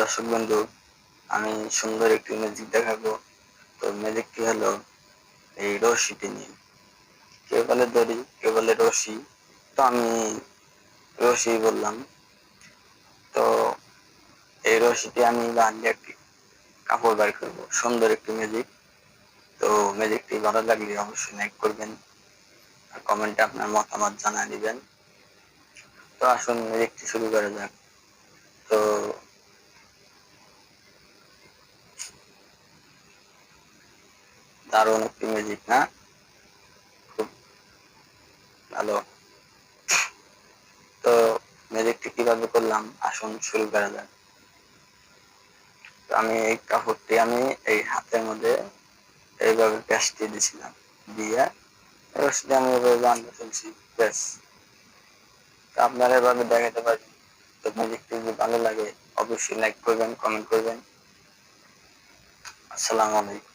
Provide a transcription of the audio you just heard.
দর্শক বন্ধু, আমি সুন্দর একটি ম্যাজিক দেখাবো। তো ম্যাজিকটি হলো? এই রশিটি নিয়ে। কে বলে দড়ি, কে বলে রশি? তো আমি রশি বললাম। তো এই রশিটি আমি বাঁধলে একটি কাপড় বার করব। সুন্দর একটি ম্যাজিক তো ম্যাজিকটি ভালো লাগলে অবশ্যই লাইক করবেন আর কমেন্টে আপনার মতামত জানা দিবেন। তো আসুন ম্যাজিকটি শুরু করা যাক। তো দারুণ একটি ম্যাজিক না? খুব ভালো। তো ম্যাজিকটি কীভাবে করলাম? আসুন শুরু করা যাক। আমি এই কাপড়টি আমি এই হাতের মধ্যে এইভাবে প্যাচ দিয়ে দিয়েছিলাম। দিয়ে রসটি আমি এভাবে বান্ধে ফেলছি ব্যাস। তো আপনারা এভাবে দেখাতে পারেন। তো ম্যাজিকটি যদি ভালো লাগে, অবশ্যই লাইক করবেন কমেন্ট করবেন। আসসালামু আলাইকুম।